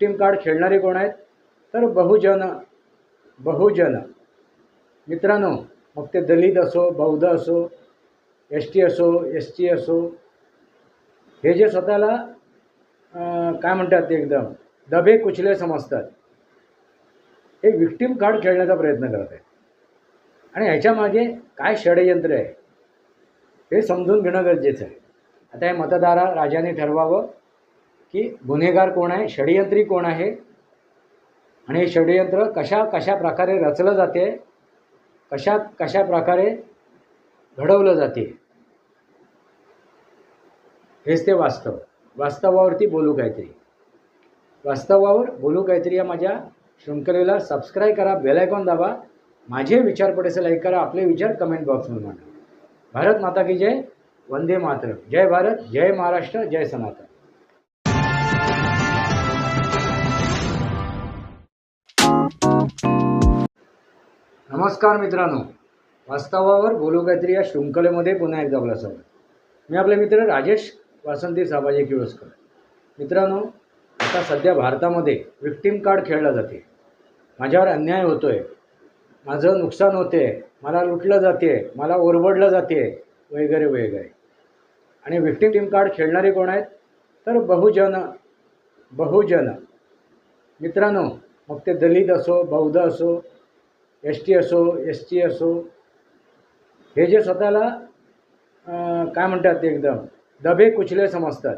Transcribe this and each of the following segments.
Victim card खेळणारे कोण आहेत? तर बहुजन बहुजन. मित्रांनो मग ते दलित असो बौद्ध असो एस टी असो एस टी असो हे जे स्वतःला काय म्हणतात ते एकदम दबे कुचले समजतात. हे विक्टीम कार्ड खेळण्याचा प्रयत्न करत आहेत. आणि ह्याच्यामागे काय षडयंत्र आहे? हे समजून घेणं गरजेचं आहे. आता हे मतदारा राजाने ठरवावं. की गुन्हेगार कोण आहे षडयंत्री कोण आहे आणि हे षडयंत्र कशा कशा प्रकारे रचलं जाते कशा कशा प्रकारे घडवलं जाते हेच ते वास्तव. वास्तवावरती बोलू काहीतरी. वास्तवावर बोलू काहीतरी या माझ्या शृंखलेला. सबस्क्राईब करा बेलायकॉन दाबा. माझे विचार पडेसे लाईक करा. आपले विचार कमेंट बॉक्समध्ये मांडा. भारत माता की जय. वंदे मातरम. जय भारत जय महाराष्ट्र जय सनातन. नमस्कार मित्रांनो. वास्तवावर बोलू काहीतरी या शृंखलेमध्ये पुन्हा एकदा आपला स्वागत. मी आपले मित्र राजेश वासंती साबाजी किळोस्कर मित्रांनो आता सध्या भारतामध्ये विक्टीम कार्ड खेळला जाते. माझ्यावर अन्याय होतो आहे माझं नुकसान होते. मला लुटलं जाते. मला ओरबडलं जाते. वगैरे वगैरे. आणि विक्टीम टीम कार्ड खेळणारे कोण आहेत? तर बहुजन बहुजन. मित्रांनो मग ते दलित असो बौद्ध असो एस टी असो एस टी असो हे जे स्वतःला काय म्हणतात ते एकदम दबे कुचले समजतात.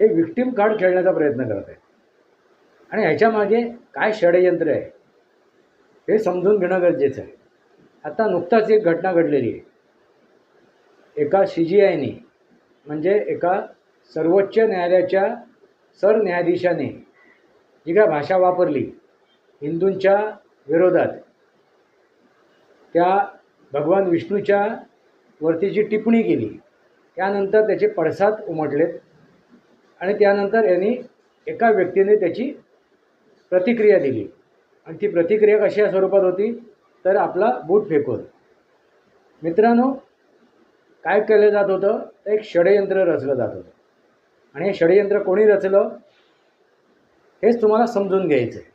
हे विक्टीम कार्ड खेळण्याचा प्रयत्न करत आहेत. आणि ह्याच्यामागे काय षडयंत्र आहे हे समजून घेणं गरजेचं आहे. आता नुकताच एक घटना घडलेली आहे. एका सी जी आयने म्हणजे एका सर्वोच्च न्यायालयाच्या सरन्यायाधीशाने जी काय भाषा वापरली हिंदूंच्या विरोधात. त्या भगवान विष्णूच्या वरती जी टिप्पणी केली. त्यानंतर त्याचे पडसाद उमटलेत. आणि त्यानंतर यांनी एका व्यक्तीने त्याची प्रतिक्रिया दिली. आणि ती प्रतिक्रिया कशा स्वरूपात होती? तर आपला बूट फेकून. मित्रांनो काय केलं जात होतं? तर एक षडयंत्र रचलं जात होतं. आणि हे षडयंत्र कोणी रचलं? हेच तुम्हाला समजून घ्यायचं आहे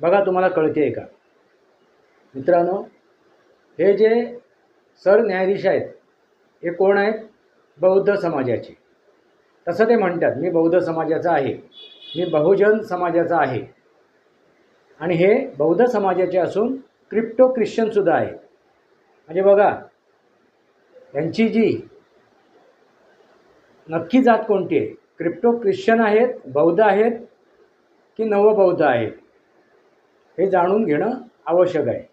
बघा तुम्हाला कळते आहे का? मित्रांनो हे जे सरन्यायाधीश आहेत हे कोण आहेत? बौद्ध समाजाचे. तसं ते म्हणतात मी बौद्ध समाजाचा आहे मी बहुजन समाजाचा आहे. आणि हे बौद्ध समाजाचे असून क्रिप्टो ख्रिश्चनसुद्धा आहे म्हणजे बघा यांची जी नक्की जात कोणती आहे? क्रिप्टो ख्रिश्चन आहेत बौद्ध आहेत की नवबौद्ध आहेत? हे जाणून घेणं आवश्यक आहे.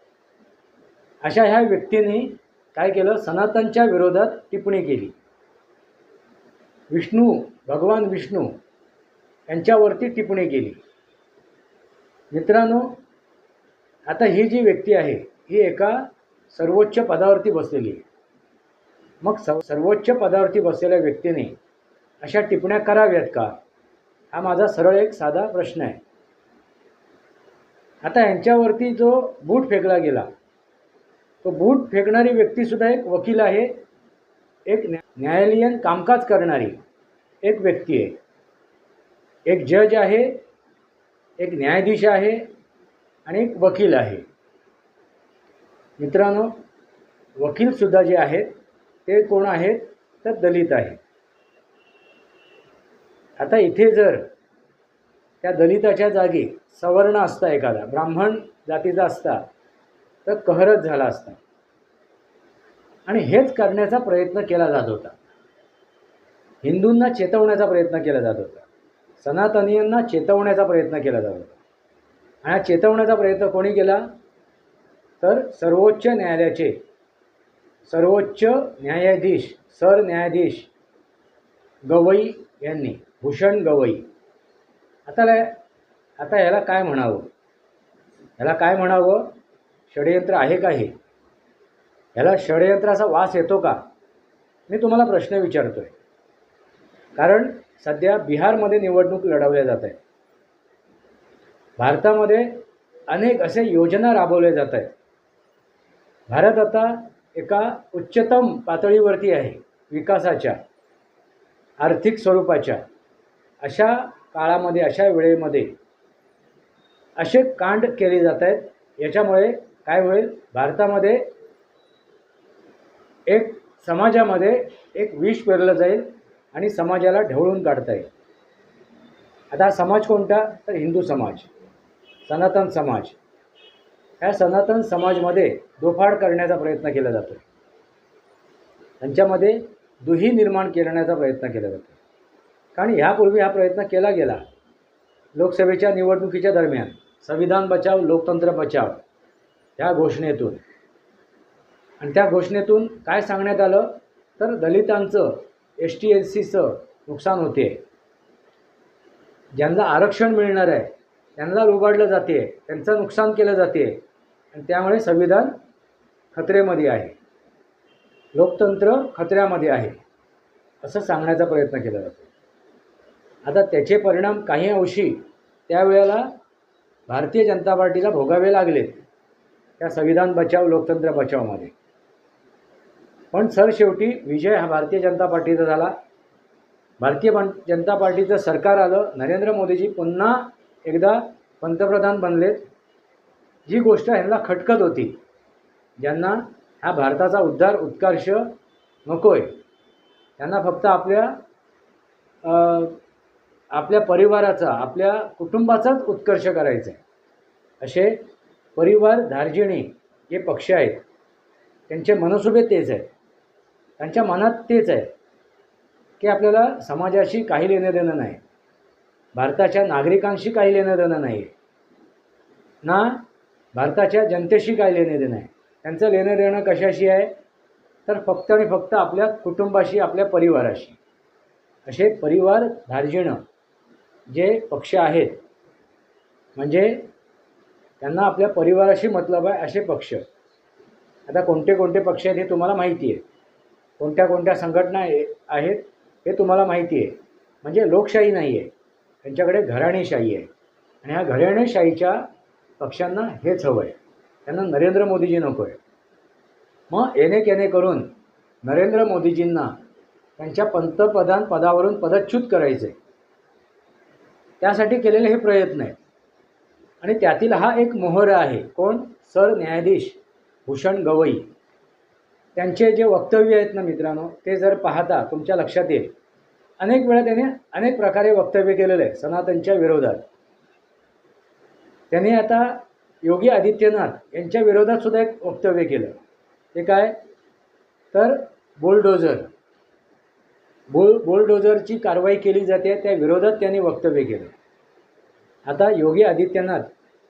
अशा ह्या व्यक्तीने काय केलं? सनातनच्या विरोधात टिप्पणी केली. विष्णू भगवान विष्णू यांच्यावरती टिप्पणी केली. मित्रांनो आता ही जी व्यक्ती आहे ही एका सर्वोच्च पदावरती बसलेली आहे. मग स सर्वोच्च पदावरती बसलेल्या व्यक्तीने अशा टिप्पण्या कराव्यात का? हा माझा सरळ एक साधा प्रश्न आहे. आता यांच्यावरती जो बूट फेकला गेला तो बूट फेकणारी व्यक्तीसुद्धा एक वकील आहे. एक न्या न्यायालयीन कामकाज करणारी एक व्यक्ती आहे. एक जज आहे एक न्यायाधीश आहे आणि एक वकील आहे. मित्रांनो वकीलसुद्धा जे आहेत ते कोण आहेत तर दलित आहेत. आता इथे जर त्या दलिताच्या जागी सवर्ण असता एखादा ब्राह्मण जातीचा असता तर कहरच झाला असता. आणि हेच करण्याचा प्रयत्न केला जात होता. हिंदूंना चेतवण्याचा प्रयत्न केला जात होता. सनातनीयांना चेतवण्याचा प्रयत्न केला जात होता. आणि हा चेतवण्याचा प्रयत्न कोणी केला? तर सर्वोच्च न्यायालयाचे सर्वोच्च न्यायाधीश सरन्यायाधीश गवई यांनी भूषण गवई. आता आता ह्याला काय म्हणावं? ह्याला काय म्हणावं? षडयंत्र आहे का हे? ह्याला षडयंत्राचा वास येतो का? मी तुम्हाला प्रश्न विचारतो आहे कारण सध्या बिहारमध्ये निवडणूक लढवल्या जात आहेत. भारतामध्ये अनेक असे योजना राबवल्या जात आहेत. भारत आता एका उच्चतम पातळीवरती आहे विकासाच्या आर्थिक स्वरूपाच्या. अशा काळामध्ये अशा वेळेमध्ये असे कांड केले जात आहेत. याच्यामुळे काय होईल? भारतामध्ये एक समाजामध्ये एक विष पेरलं जाईल आणि समाजाला ढवळून काढता येईल. आता हा समाज कोणता? तर हिंदू समाज सनातन समाज. ह्या सनातन समाजमध्ये दोफाड करण्याचा प्रयत्न केला जातो. त्यांच्यामध्ये दुही निर्माण करण्याचा प्रयत्न केला जातो. कारण ह्यापूर्वी हा प्रयत्न केला गेला लोकसभेच्या निवडणुकीच्या दरम्यान. संविधान बचाव लोकतंत्र बचाव. ह्या घोषणेतून. आणि त्या घोषणेतून काय सांगण्यात आलं? तर दलितांचं एस टी एस सीचं नुकसान होते. ज्यांना आरक्षण मिळणार आहे त्यांना लुबाडलं जाते त्यांचं नुकसान केलं जाते. आणि त्यामुळे संविधान खतरेमध्ये आहे. लोकतंत्र खतऱ्यामध्ये आहे. असं सांगण्याचा प्रयत्न केला जातो. आता त्याचे परिणाम काही अंशी त्यावेळेला भारतीय जनता पार्टीला भोगावे लागलेत. त्या संविधान बचाव लोकतंत्र बचावमध्ये. पण सरशेवटी विजय हा भारतीय जनता पार्टीचा झाला. भारतीय जनता पार्टीचं सरकार आलं नरेंद्र मोदीजी पुन्हा एकदा पंतप्रधान बनलेत जी गोष्ट ह्यांना खटकत होती ज्यांना हा भारताचा उद्धार उत्कर्ष नको आहे त्यांना फक्त आपल्या आपल्या परिवाराचा आपल्या कुटुंबाचाच उत्कर्ष करायचा आहे असे परिवार धार्जिणी जे पक्ष आहेत. त्यांचे मनसुबे तेच आहे त्यांच्या मनात तेच आहे. की आपल्याला समाजाशी काही लेणं देणं नाही. भारताच्या नागरिकांशी काही लेणं देणं नाही. आहे ना भारताच्या जनतेशी काय लेणं देणं आहे त्यांचं लेणं देणं कशाशी आहे? तर फक्त आणि फक्त आपल्या कुटुंबाशी आपल्या परिवाराशी. असे परिवार धार्जिणं जे पक्ष आहेत म्हणजे त्यांना आपल्या परिवाराशी मतलब आहे असे पक्ष. आता कोणते कोणते पक्ष आहेत हे तुम्हाला माहिती आहे. कोणत्या कोणत्या संघटना आहेत हे तुम्हाला माहिती आहे. म्हणजे लोकशाही नाही आहे. त्यांच्याकडे घराणेशाही आहे. आणि ह्या घराणेशाहीच्या पक्षांना हेच हवं आहे. त्यांना नरेंद्र मोदीजी नको आहे. मग येणे केणे करून नरेंद्र मोदीजींना त्यांच्या पंतप्रधान पदावरून पदच्युत करायचे त्यासाठी केलेले हे प्रयत्न आहेत. आणि त्यातील हा एक मोहर आहे. कोण? सर न्यायाधीश भूषण गवई. त्यांचे जे वक्तव्य आहेत ना मित्रांनो ते जर पाहता तुमच्या लक्षात येईल. अनेक वेळा त्याने अनेक प्रकारे वक्तव्य केलेलं आहे सनातनच्या विरोधात. त्यांनी आता योगी आदित्यनाथ यांच्या विरोधात सुद्धा एक वक्तव्य केलं. ते काय? तर बुलडोजर बुल बुलडोजरची कारवाई केली जाते त्या विरोधात त्यांनी वक्तव्य केलं. आता योगी आदित्यनाथ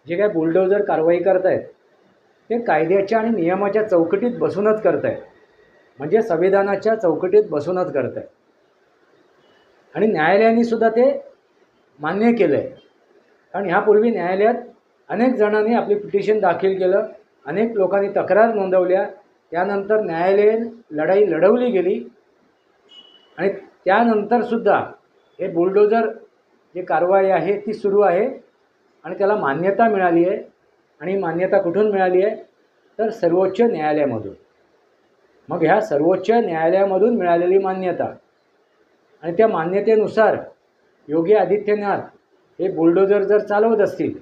जे काय बुलडोजर कारवाई करत आहेत ते कायद्याच्या आणि नियमाच्या चौकटीत बसूनच करत आहेत म्हणजे संविधानाच्या चौकटीत बसूनच करत आहेत आणि न्यायालयाने सुद्धा ते मान्य केलं आहे कारण ह्यापूर्वी न्यायालयात अनेक जणांनी आपली पिटिशन दाखल केलं अनेक लोकांनी तक्रार नोंदवल्या त्यानंतर न्यायालयीन लढाई लढवली गेली. आणि त्यानंतरसुद्धा हे बुलडोजर जी कारवाई आहे ती सुरू आहे आणि त्याला मान्यता मिळाली आहे आणि मान्यता कुठून मिळाली आहे? तर सर्वोच्च न्यायालयामधून. मग ह्या सर्वोच्च न्यायालयामधून मिळालेली मान्यता आणि त्या मान्यतेनुसार योगी आदित्यनाथ हे बुलडोजर जर चालवत असतील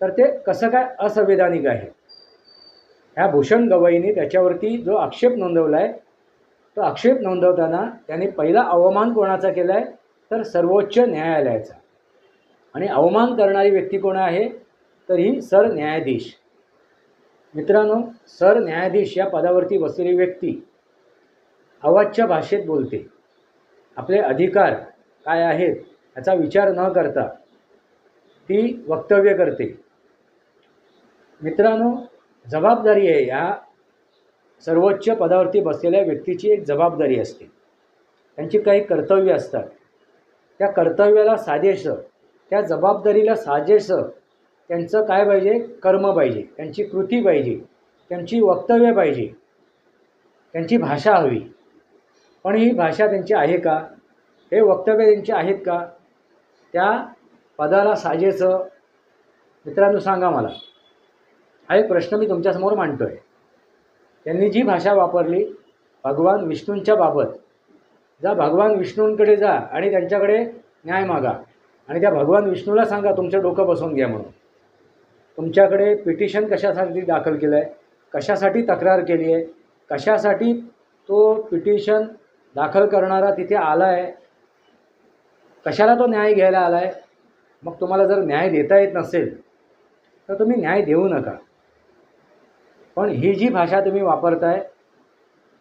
तर ते कसं काय असंवैधानिक आहे? ह्या भूषण गवईने त्याच्यावरती जो आक्षेप नोंदवला आहे तो आक्षेप नोंदवताना त्याने पहिला अवमान कोणाचा केला आहे तर सर्वोच्च न्यायालयाचा. आणि अवमान करणारी व्यक्ती कोण आहे? तर ही सर न्यायाधीश मित्रांनो सर न्यायाधीश या पदावरती बसलेली व्यक्ती अवाच्य भाषेत बोलते. आपले अधिकार काय आहेत याचा विचार न करता ती वक्तव्य करते. मित्रांनो जबाबदारी आहे या सर्वोच्च पदावरती बसलेल्या व्यक्तीची एक जबाबदारी असते. त्यांची काही कर्तव्य असतात. त्या कर्तव्याला साजेसं त्या जबाबदारीला साजेसं त्यांचं काय पाहिजे? कर्म पाहिजे. त्यांची कृती पाहिजे. त्यांची वक्तव्य पाहिजे. त्यांची भाषा हवी. पण ही भाषा त्यांची आहे का? हे वक्तव्य त्यांचे आहेत का? त्या पदाला साजेचं मित्रांनो सांगा मला. हा एक प्रश्न मी तुमच्यासमोर मांडतो आहे त्यांनी जी भाषा वापरली भगवान विष्णूंच्या बाबत जा भगवान विष्णूंकडे जा आणि त्यांच्याकडे न्याय मागा. आणि त्या भगवान विष्णूला सांगा तुमचं डोकं बसवून घ्या म्हणून. तुमच्याकडे पिटिशन कशासाठी दाखल केलं आहे कशासाठी तक्रार केली आहे? कशासाठी तो पिटिशन दाखल करणारा तिथे आला आहे कशाला तो न्याय घ्यायला आला आहे मग तुम्हाला जर न्याय देता येत नसेल तर तुम्ही न्याय देऊ नका. पण ही जी भाषा तुम्ही वापरताय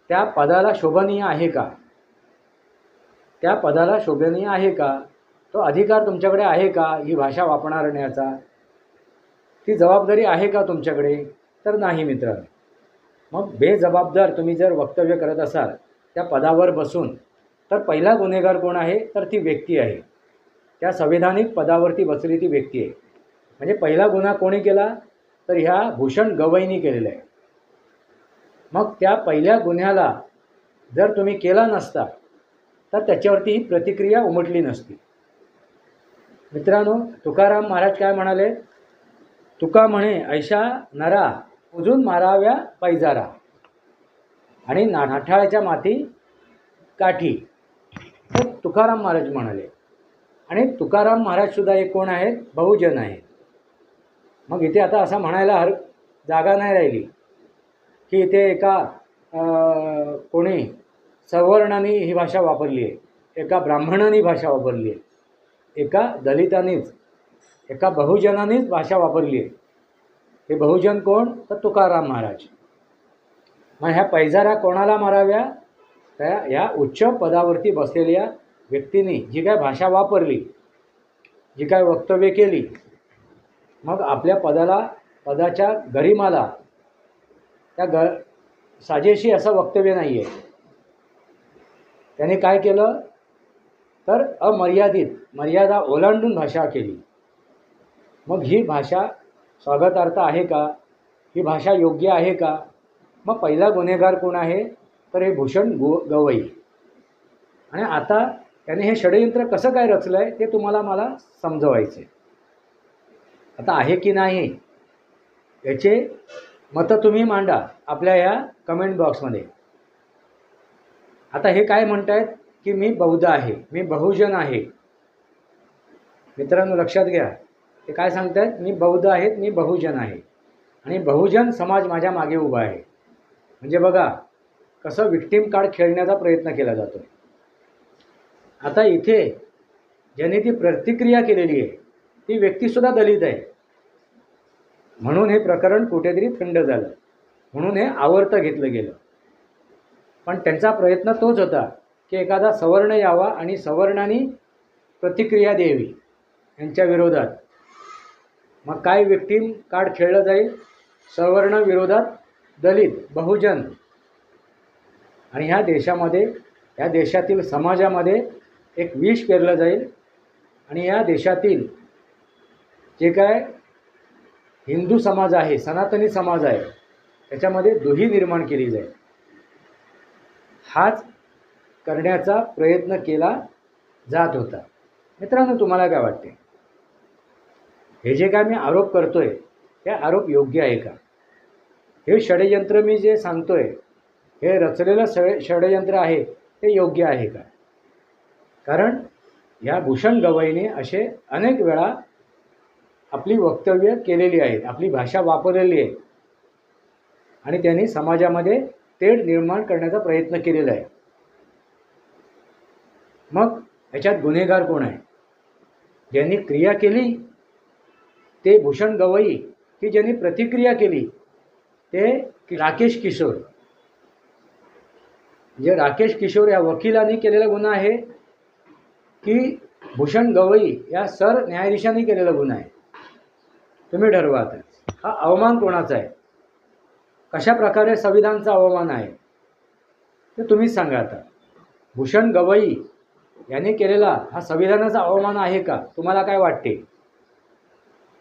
त्या पदाला शोभनीय आहे का? त्या पदाला शोभनीय आहे का? तो अधिकार तुमच्याकडे आहे का? ही भाषा वापरण्याचा ती जबाबदारी आहे का तुमच्याकडे? तर नाही मित्र. मग बेजबाबदार तुम्ही जर वक्तव्य करत असाल त्या पदावर बसून तर पहिला गुन्हेगार कोण आहे? तर ती व्यक्ती आहे. त्या संविधानिक पदावरती बसली ती व्यक्ती आहे. म्हणजे पहिला गुन्हा कोणी केला? तर ह्या भूषण गवईनी केलेला आहे. मग त्या पहिल्या गुन्ह्याला जर तुम्ही केला नसता तर त्याच्यावरती ही प्रतिक्रिया उमटली नसती. मित्रांनो तुकाराम महाराज काय म्हणाले? तुका म्हणे ऐशा नरा उजून माराव्या पैजारा. आणि नाठाळ्याच्या माती काठी. तर तुकाराम महाराज म्हणाले आणि तुकाराम महाराजसुद्धा एक कोण आहेत? बहुजन आहेत. मग इथे आता असं म्हणायला हर जागा नाही राहिली की इथे एका कोणी सवर्णाने ही भाषा वापरली आहे. एका ब्राह्मणाने भाषा वापरली आहे. एका दलितानेच एका बहुजनानेच भाषा वापरली आहे. हे बहुजन कोण? तर तुकाराम महाराज. मग ह्या पैजाऱ्या कोणाला माराव्या? त्या ह्या उच्च पदावरती बसलेल्या व्यक्तीने जी काय भाषा वापरली जी काय वक्तव्य केली मग आपल्या पदाला पदाच्या गरिमाला त्या ग साजेशी असं वक्तव्य नाही आहे त्याने काय केलं? तर अमर्यादित मर्यादा ओलांडून भाषा केली. मग ही भाषा स्वागतार्थ आहे का? ही भाषा योग्य आहे का? मग पहिला गुन्हेगार कोण आहे? तर हे भूषण गो गवई. आणि आता त्याने हे षडयंत्र कसं काय रचलं आहे ते तुम्हाला मला समजवायचे आता आहे की नाही? याचे मतं तुम्ही मांडा आपल्या या कमेंट बॉक्समध्ये आता हे काय म्हणतायत की मी बौद्ध आहे मी बहुजन आहे. मित्रांनो लक्षात घ्या. ते काय सांगतायत? मी बौद्ध आहेत मी बहुजन आहे. आणि बहुजन समाज माझ्या मागे उभा आहे. म्हणजे बघा कसं विक्टीम कार्ड खेळण्याचा प्रयत्न केला जातो आता इथे ज्याने ती प्रतिक्रिया केलेली आहे ती व्यक्तीसुद्धा दलित आहे. म्हणून हे प्रकरण कुठेतरी थंड झालं. म्हणून हे आवर्त घेतलं गेलं. पण त्यांचा प्रयत्न तोच होता की एखादा सवर्ण यावा आणि सवर्णाने प्रतिक्रिया द्यावी यांच्या विरोधात. मग काय विक्टीम कार्ड खेळलं जाईल? सवर्ण विरोधात दलित बहुजन. आणि ह्या देशामध्ये ह्या देशातील समाजामध्ये एक विष पेरलं जाईल. आणि या देशातील जे काय हिंदू समाज आहे सनातनी समाज आहे त्याच्यामध्ये दुही निर्माण केली जाईल. हाच करण्याचा प्रयत्न केला जात होता. मित्रांनो तुम्हाला काय वाटते? हे जे काय मी आरोप करतोय हे आरोप योग्य आहे का? हे षडयंत्र मी जे सांगतोय हे रचलेलं षड षडयंत्र आहे ते योग्य आहे का? कारण या भूषण गवईने असे अनेक वेळा आपली वक्तव्य केलेली आहेत आपली भाषा वापरलेली आहे. आणि त्यांनी समाजामध्ये तेढ निर्माण करण्याचा प्रयत्न केलेला आहे. मग ह्याच्यात गुन्हेगार कोण आहे? ज्यांनी क्रिया केली ते भूषण गवई की ज्यांनी प्रतिक्रिया केली ते राकेश किशोर. जे राकेश किशोर या वकिलांनी केलेला गुन्हा आहे की भूषण गवई या सर न्यायाधीशांनी केलेला गुन्हा आहे. तुम्ही ठरवा आता. हा अवमान कोणाचा आहे? कशा प्रकारे संविधानचा अवमान आहे? ते तुम्हीच सांगा आता. भूषण गवई यांनी केलेला हा संविधानाचा अवमान आहे का? तुम्हाला काय वाटते?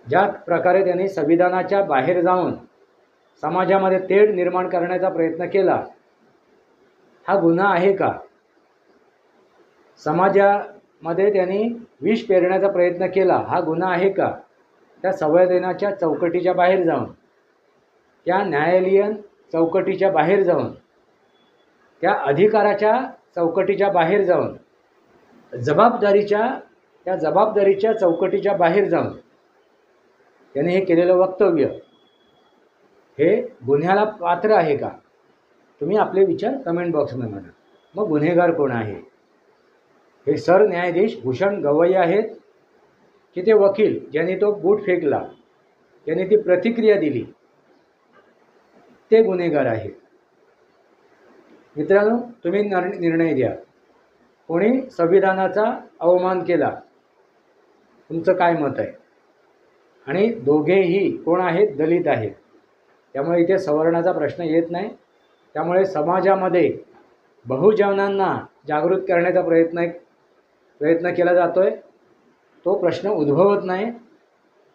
ज्या प्रकारे त्यांनी संविधानाच्या बाहेर जाऊन समाजामध्ये तेढ निर्माण करण्याचा प्रयत्न केला हा गुन्हा आहे का? समाजामध्ये त्यांनी विष पेरण्याचा प्रयत्न केला हा गुन्हा आहे का? त्या संविधानाच्या चौकटीच्या बाहेर जाऊन. त्या न्यायालयीन चौकटीच्या बाहेर जाऊन त्या अधिकाराच्या चौकटीच्या बाहेर जाऊन जबाबदारीच्या त्या जबाबदारीच्या चौकटीच्या बाहेर जाऊन त्याने हे केलेलं वक्तव्य हे गुन्ह्याला पात्र आहे का? तुम्ही आपले विचार कमेंट बॉक्समध्ये म्हणा. मग गुन्हेगार कोण आहे? हे सरन्यायाधीश भूषण गवई आहेत की ते वकील ज्यांनी तो बूट फेकला त्याने ती प्रतिक्रिया दिली? ते गुन्हेगार आहेत. मित्रांनो तुम्ही नर निर्णय द्या. कोणी संविधानाचा अवमान केला तुमचं काय मत आहे? आणि दोघेही कोण आहेत? दलित आहेत. त्यामुळे इथे सवर्णाचा प्रश्न येत नाही. त्यामुळे समाजामध्ये बहुजनांना जागृत करण्याचा प्रयत्न प्रयत्न केला जातो आहे तो प्रश्न उद्भवत नाही.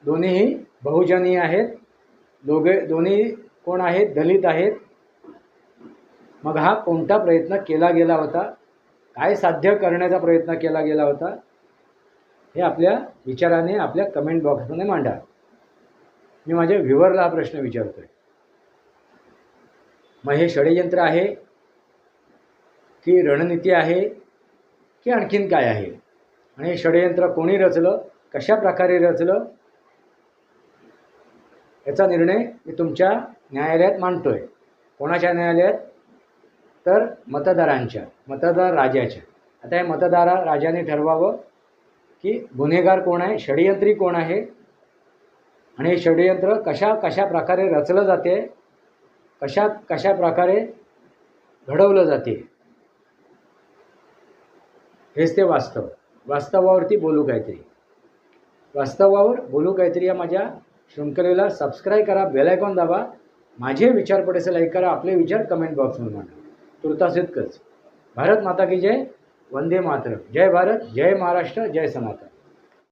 दोन्हीही बहुजनी आहेत. दोघे दोन्ही कोण आहेत? दलित आहेत. मग हा कोणता प्रयत्न केला गेला होता? काय साध्य करण्याचा प्रयत्न केला गेला होता? हे आपल्या विचाराने आपल्या कमेंट बॉक्समध्ये मांडा. मी माझ्या व्ह्युअरला हा प्रश्न विचारतोय. मग हे षडयंत्र आहे? की रणनीती आहे? की आणखीन काय आहे? आणि हे षडयंत्र कोणी रचलं? कशा प्रकारे रचलं? याचा निर्णय मी तुमच्या न्यायालयात मांडतो आहे कोणाच्या न्यायालयात? तर मतदारांच्या मतदार राजाच्या आता हे मतदारा राजाने ठरवावं की गुन्हेगार कोण आहे षडयंत्री कोण आहे आणि हे षडयंत्र कशा कशा प्रकारे रचलं जाते कशा कशा प्रकारे घडवलं जाते हेच ते वास्तव. वास्तवावरती बोलू काहीतरी. वास्तवावर बोलू काहीतरी या माझ्या शृंखलेला. सबस्क्राईब करा बेलायकॉन दाबा माझे विचार पडेसे लाईक करा आपले विचार कमेंट बॉक्समध्ये मांडा. तुर्तास इतकंच भारत माता की जय वंदे मातरम. जय भारत जय महाराष्ट्र जय सनातन